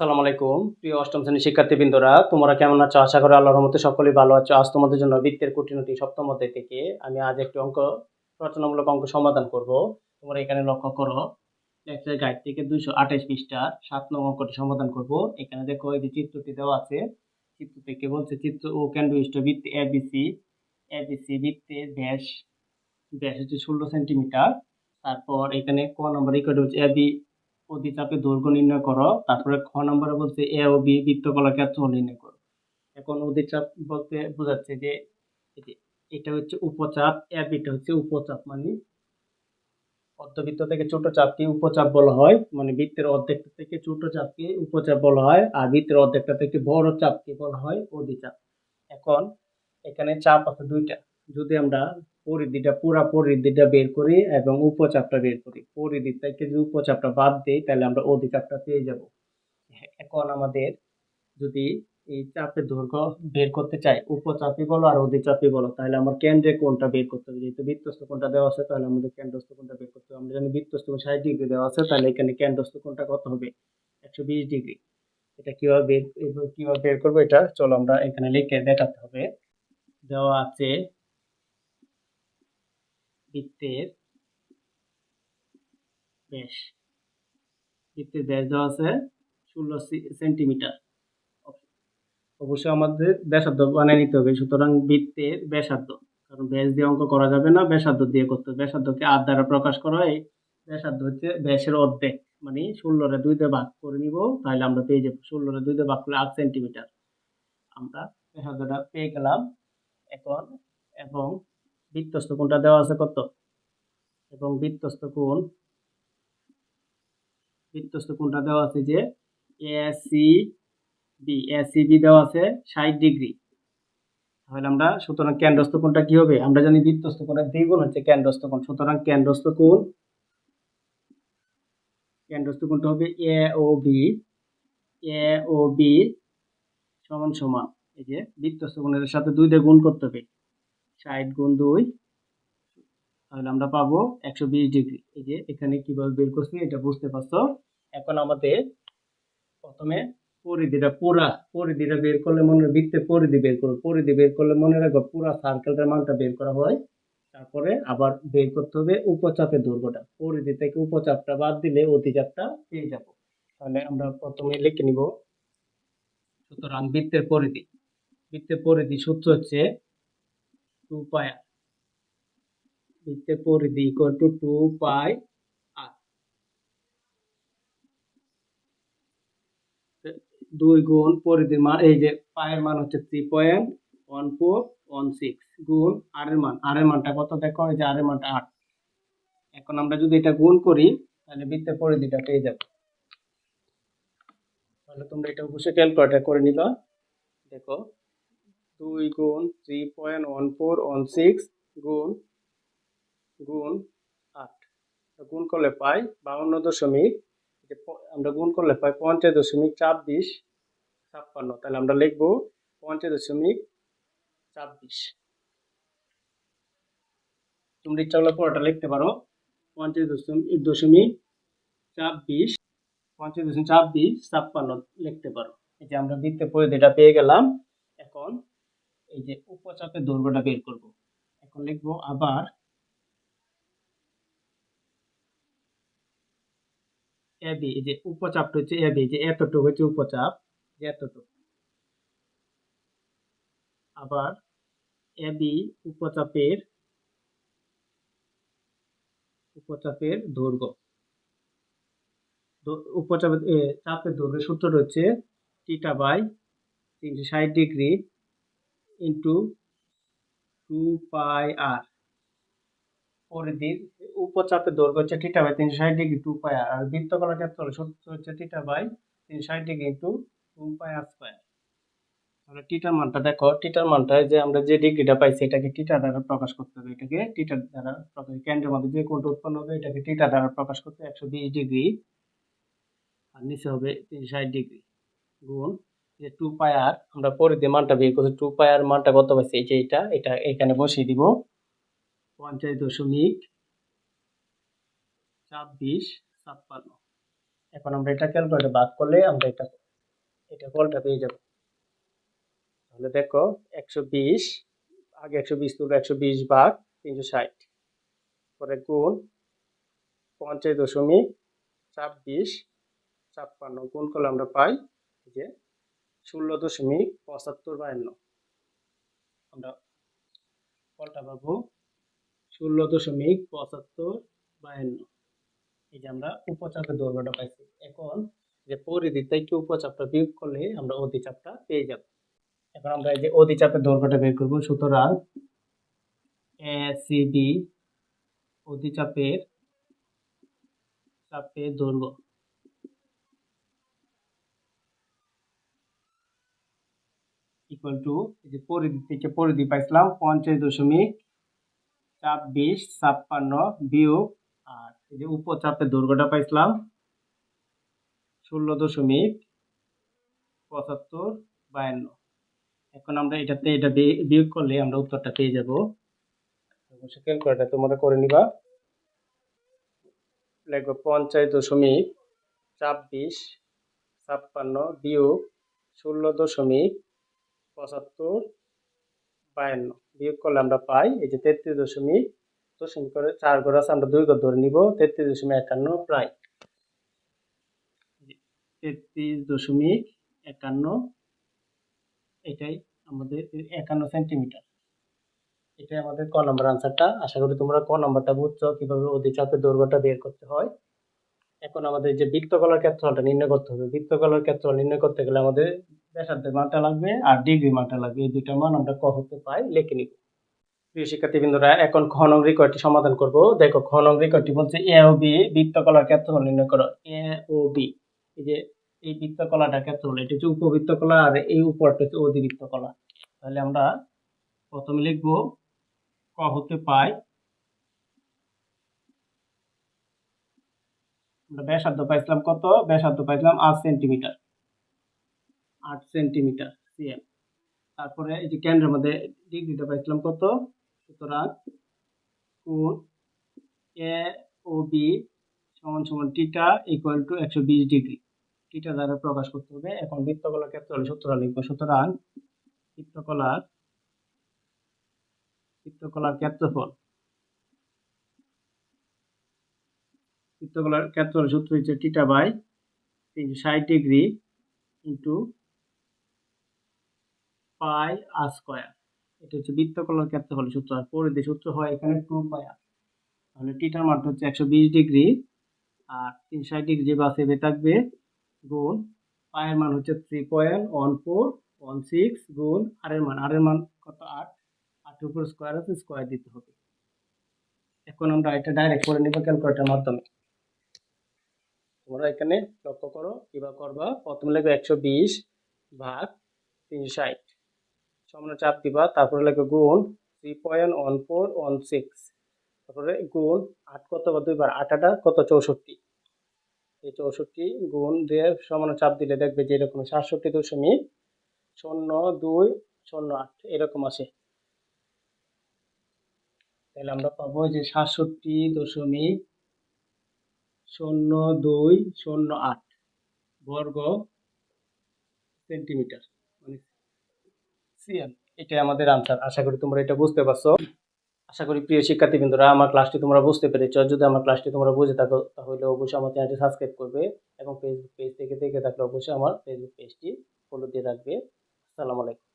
আসসালামু আলাইকুম। প্রিয় অষ্টম শ্রেণির শিক্ষার্থীবৃন্দরা, তোমরা কেমন আছো? আশা করি আল্লাহর রহমতে সকলেই ভালো আছো। আজ তোমাদের জন্য বৃত্তের কুটিনতি সপ্তম অধ্যায় থেকে আমি আজ একটি অঙ্ক, রচনামূলক অঙ্ক সমাধান করব। তোমরা এখানে লক্ষ্য করো লেকচার গাইড থেকে দুইশো আঠাশ পৃষ্ঠার সাত নং অঙ্কটি সমাধান করব। এখানে দেখো এই যে চিত্রটি দেওয়া আছে, চিত্র থেকে বলছে চিত্র ও কেন্দ্র ইষ্ট বৃত্ত এবিসি এবিসি বৃত্তের ব্যাস ব্যাস হচ্ছে ষোলো সেন্টিমিটার। তারপর এখানে ক নম্বর ইকুয়াল হচ্ছে এবি অধিচাপে দৈর্ঘ্য নির্ণয় করো। তারপরে খ নম্বরে বলছে এ ও বি বৃত্তকলা চল নির্ণয় করো। এখন অধিচাপ বলতে বোঝাচ্ছে যে এটা হচ্ছে উপচাপ, এ বিটা হচ্ছে উপচাপ মানে অর্ধবৃত্ত থেকে ছোট চাপকে উপচাপ বলা হয় মানে বৃত্তের অর্ধেকটা থেকে ছোট চাপকে উপচাপ বলা হয় আর বৃত্তের অর্ধেকটা থেকে বড় চাপকে বলা হয় অধিচাপ। এখন এখানে চাপ আছে দুইটা। যদি আমরা পরিধিটা, পুরা পরিধিটা বের করি এবং উপচাপটা বের করি। পরিধি থেকে যদি উপচাপটা বাদ দিই, তাহলে আমরা অধিচাপটা পেয়ে যাব। এখন আমাদের যদি এই চাপের দৈর্ঘ্য বের করতে চাই, উপচাপই বলো আর অধিচাপই বলো, তাহলে আমার কেন্দ্রে কোনটা বের করতে হবে। যেহেতু বৃত্তস্থ কোনটা দেওয়া আছে, তাহলে আমাদের কেন্দ্রস্থ কোনটা বের করতে হবে। আমরা জানি বৃত্তস্থ ষাট ডিগ্রি দেওয়া আছে, তাহলে এখানে কেন্দ্রস্থ কোনটা কত হবে? একশো বিশ ডিগ্রি। এটা কীভাবে বের কীভাবে বের করব এটা? চলো আমরা এখানে লিখে দেখাতে হবে। দেওয়া আছে বৃত্তের ব্যাস বৃত্তের ব্যাস দেওয়া আছে ষোলো সেন্টিমিটার। অবশ্যই আমাদের ব্যাসার্ধ বানিয়ে নিতে হবে, সুতরাং বৃত্তের ব্যাসার্ধ। কারণ ব্যাস দিয়ে অঙ্ক করা যাবে না, ব্যাসার্ধ দিয়ে করতে হবে। ব্যাসার্ধকে আট দ্বারা প্রকাশ করা হয়, ব্যাসার্ধ হচ্ছে ব্যাসের অর্ধেক। মানে ষোলোরে দুই দিয়ে ভাগ করে নিব, তাহলে আমরা পেয়ে যাব। ষোলোরে দুই দিয়ে ভাগ করলে আট সেন্টিমিটার। আমরা ব্যাসার্ধটা পেয়ে গেলাম এখন, এবং বৃত্তস্থ কোণটা দেওয়া আছে কত? এবং বৃত্তস্থ কোণ বৃত্তস্থ কোণটা দেওয়া আছে যে এসি বি এসি বি দেওয়া আছে ষাট ডিগ্রি। তাহলে আমরা সুতরাং কেন্দ্রস্থ কোণটা কি হবে? আমরা জানি বৃত্তস্থ কোণের দ্বিগুণ হচ্ছে কেন্দ্রস্থ কোণ। সুতরাং কেন্দ্রস্থ কোণ, কেন্দ্রস্থ কোণটা হবে এ ও বি এ ও বি সমান সমান। এই যে বৃত্তস্থ কোণের সাথে দুই দিয়ে গুণ করতে হবে। ষাট গুণ দুই, তাহলে আমরা পাবো একশো বিশ ডিগ্রি। এই যে এখানে কীভাবে বের করছি এটা বুঝতে পারছ? এখন আমাদের প্রথমে পরিধিটা পুরা, পরিধিটা বের করলে মনে হয় বৃত্তের পরিধি বের করব। পরিধি বের করলে মনে রাখব পুরা সার্কেলটার মানটা বের করা হয়। তারপরে আবার বের করতে হবে উপচাপের দৈর্ঘ্যটা পরিধি থেকে উপচাপটা বাদ দিলে অতিচাপটা পেয়ে যাব। তাহলে আমরা প্রথমে লিখে নিব, সুতরাং বৃত্তের পরিধি। বৃত্তের পরিধি সূত্র হচ্ছে টু পাই আর গুণ এর মান এর মানটা কত দেখো? এই যে আর এর মানটা আট। এখন আমরা যদি এটা গুণ করি, তাহলে বৃত্তের পরিধিটা পেয়ে যাব। তাহলে তোমরা এটা অবশ্যই ক্যালকুলেটার করে নিবা। দেখো দুই গুণ three point one four one six গুণ গুণ আট। গুণ করলে পাই বাউন্ন দশমিক আমরা গুণ করলে পাই পঞ্চাশ দশমিক ছাব্বিশ, ছাপ্পান্ন। তাহলে আমরা লিখব পঞ্চাশ দশমিক ছাব্বিশ। তোমরা ইচ্ছা করলে পুরোটা লিখতে পারো। পঞ্চাশ দশমিক দশমিক ছাব্বিশ, পঞ্চাশ দশমিক ছাব্বিশ, ছাপ্পান্ন লিখতে পারো। এই যে আমরা বৃত্তে পরিধিটা পেয়ে গেলাম। এখন এই যে উপচাপের দৈর্ঘ্যটা বের করব। এখন লিখব আবার এবি এই যে উপচাপটা হচ্ছে এবি যে এতটুকু হচ্ছে উপচাপ যে এতটুকু। আবার এবি উপচাপের উপচাপের দৈর্ঘ্য। উপচাপের চাপের দৈর্ঘ্য সূত্রটা হচ্ছে টিটা বাই তিনশো ষাট degree into two pi r পরিধির উপচাপের দৈর্ঘ্য হচ্ছে টিটা বাই তিনশো ষাট ডিগ্রি টু পাই আর আর বৃত্তকলার ক্ষেত্রে হলো হচ্ছে টিটা বাই তিনশো ষাট degree into two pi r square তাহলে টিটার মানটা দেখো টিটার মানটা যে আমরা যে ডিগ্রিটা পাইছি, এটাকে টিটা দ্বারা প্রকাশ করতে হবে। এটাকে টিটার দ্বারা প্রকাশ কেন্দ্রের মধ্যে যে কোণটা উৎপন্ন হবে, এটাকে টিটা দ্বারা প্রকাশ করতে একশো বিশ ডিগ্রি আর নিচে হবে তিনশো ষাট ডিগ্রি গুণ যে টু পাই আর আমরা পরে দিয়ে মানটা বের করছি টু পাই আর মানটা কত পাইছি? এই যে এটা এটা এখানে বসিয়ে দিব। পঞ্চাশ দশমিক ছাব্বিশ ছাপ্পান্ন। এখন আমরা এটা ক্যালকুলেটর বাদ করলে আমরা এটা এটা ফলটা পেয়ে যাব। তাহলে দেখো, একশো বিশ আগে একশো বিশ তুলবে একশো বিশ ভাগ তিনশো ষাট। পরে গুণ পঞ্চাশ দশমিক ছাব্বিশ ছাপ্পান্ন। গুণ করলে আমরা পাই যে ষোলো দশমিক পঁচাত্তর বায়ান্ন আমরা ফলটা পাবো ষোলো দশমিক পঁচাত্তর বায়ান্ন এই যে আমরা উপচাপের দৈর্ঘ্যটা পাইছি। এখন যে পরিধি থেকে উপচাপটা বিয়োগ করলে আমরা অধিচাপটা পেয়ে যাব? এখন আমরা এই যে অধিচাপের দৈর্ঘ্যটা বের করব, সুতরাং এ সি বি অধিচাপের চাপের দৈর্ঘ্য। ইকুয়াল টু এই যে পরিধি থেকে পরিধি পাইছিলাম, পঞ্চাশ দশমিক ছাব্বিশ ছাপ্পান্ন বিয়োগ আর এই যে উপচাপের দৈর্ঘ্যটা পাইছিলাম, ষোলো দশমিক পঁচাত্তর বায়ান্ন। এখন আমরা এটাতে, এটা বিয়োগ করলে আমরা উত্তরটা পেয়ে যাব। ক্যালকুলেটার তোমরা করে নিবা। লিখব পঞ্চাশ দশমিক ছাব্বিশ ছাপ্পান্ন বিয়োগ ষোলো দশমিক পঁচাত্তর, বায়ান্ন বিয়োগ করলে আমরা পাই এই যে তেত্রিশ দশমিক দশমিক করে চার ঘর আছে, আমরা দুই ঘর ধরে নিব, তেত্রিশ দশমিক একান্ন প্রায়। তেত্রিশ দশমিক একান্ন, এটাই আমাদের একান্ন সেন্টিমিটার। এটাই আমাদের ক নম্বর আনসারটা আশা করি তোমরা ক নম্বরটা বুঝছ, কীভাবে অধিচাপের দৈর্ঘ্যটা বের করতে হয়। এখন আমাদের যে বৃত্তকলার ক্ষেত্রফলটা নির্ণয় করতে হবে। বৃত্তকলার ক্ষেত্রফল নির্ণয় করতে গেলে আমাদের ব্যাসার্ধের মানটা লাগবে আর ডিগ্রি মানটা লাগবে। এই দুইটা মান আমরা ক হতে পাই লিখে নিব। প্রিয় শিক্ষার্থীবৃন্দরা, এখন খ নং রিকোয়ারটি সমাধান করব। দেখো, খ নং রিকোয়ারটি বলছে এ ও বি বৃত্তকলার ক্ষেত্রফল নির্ণয় করো। এ ও বি, এই যে এই বৃত্তকলাটা ক্ষেত্রফল, এটা হচ্ছে উপবৃত্তকলা আর এই উপরটা হচ্ছে অধিবৃত্তকলা তাহলে আমরা প্রথমে লিখব ক হতে পাই আমরা ব্যাসার্ধ পাইছিলাম কত? ব্যাসার্ধ পাইছিলাম আট সেন্টিমিটার। আট সেন্টিমিটার সিএম তারপরে এই যে কেন্দ্রের মধ্যে ডিগ্রিটা পাইছিলাম কত? সুতরাং কোণ এ ও বি সমান সমান টিটা ইকুয়াল টু একশো বিশ ডিগ্রি। টিটা দ্বারা প্রকাশ করতে হবে। এখন বৃত্তকলার ক্ষেত্রে হলে সূত্র লিখব। সুতরাং বৃত্তকলার বৃত্তকলার ক্ষেত্রফল বৃত্তকলার ক্ষেত্রফল সূত্র হচ্ছে টিটা বাই তিনশো ষাট degree into pi r square. এটা হচ্ছে বৃত্তকলার ক্ষেত্রফল সূত্র। আর পরিধি সূত্র হয় এখানে টু পাই আর। তাহলে টিটার মানটা হচ্ছে একশো বিশ ডিগ্রি আর তিনশো ষাট ডিগ্রি বাসে থাকবে গুণ পায়ের মান হচ্ছে three point one four one six গুণ আর এর মান। আর এর মান কত? আট। আটের উপর স্কোয়ার আছে, স্কোয়ার দিতে হবে। এখন আমরা এটা ডাইরেক্ট করে নিব ক্যালকুলেটার মাধ্যমে। তোমরা এখানে লক্ষ্য করো কিবা করবা? প্রথমে লিখবে একশো বিশ ভাগ তিনশো ষাট। সমান চাপ দিবা, তারপরে লিখবে গুণ three point one four one six তারপরে গুণ আট কত বা দুইবার আট আটা কত? চৌষট্টি। এই চৌষট্টি গুণ দিয়ে সমান চাপ দিলে দেখবে যে এরকম সাতষট্টি দশমিক শূন্য দুই শূন্য আট, এরকম আসে। তাহলে আমরা পাবো যে সাতষট্টি দশমিক শূন্য দুই, শূন্য আট বর্গ সেন্টিমিটার। মানে এটাই আমাদের আনসার আশা করি তোমরা এটা বুঝতে পারছ। আশা করি প্রিয় শিক্ষার্থীবৃন্দরা, আমার ক্লাসটি তোমরা বুঝতে পেরেছ। যদি আমার ক্লাসটি তোমরা বুঝে থাকো, তাহলে অবশ্যই আমার চ্যানেলটি সাবস্ক্রাইব করবে এবং ফেসবুক পেজ থেকে দেখে থাকলে অবশ্যই আমার ফেসবুক পেজটি ফলো দিয়ে রাখবে। আসসালামু আলাইকুম।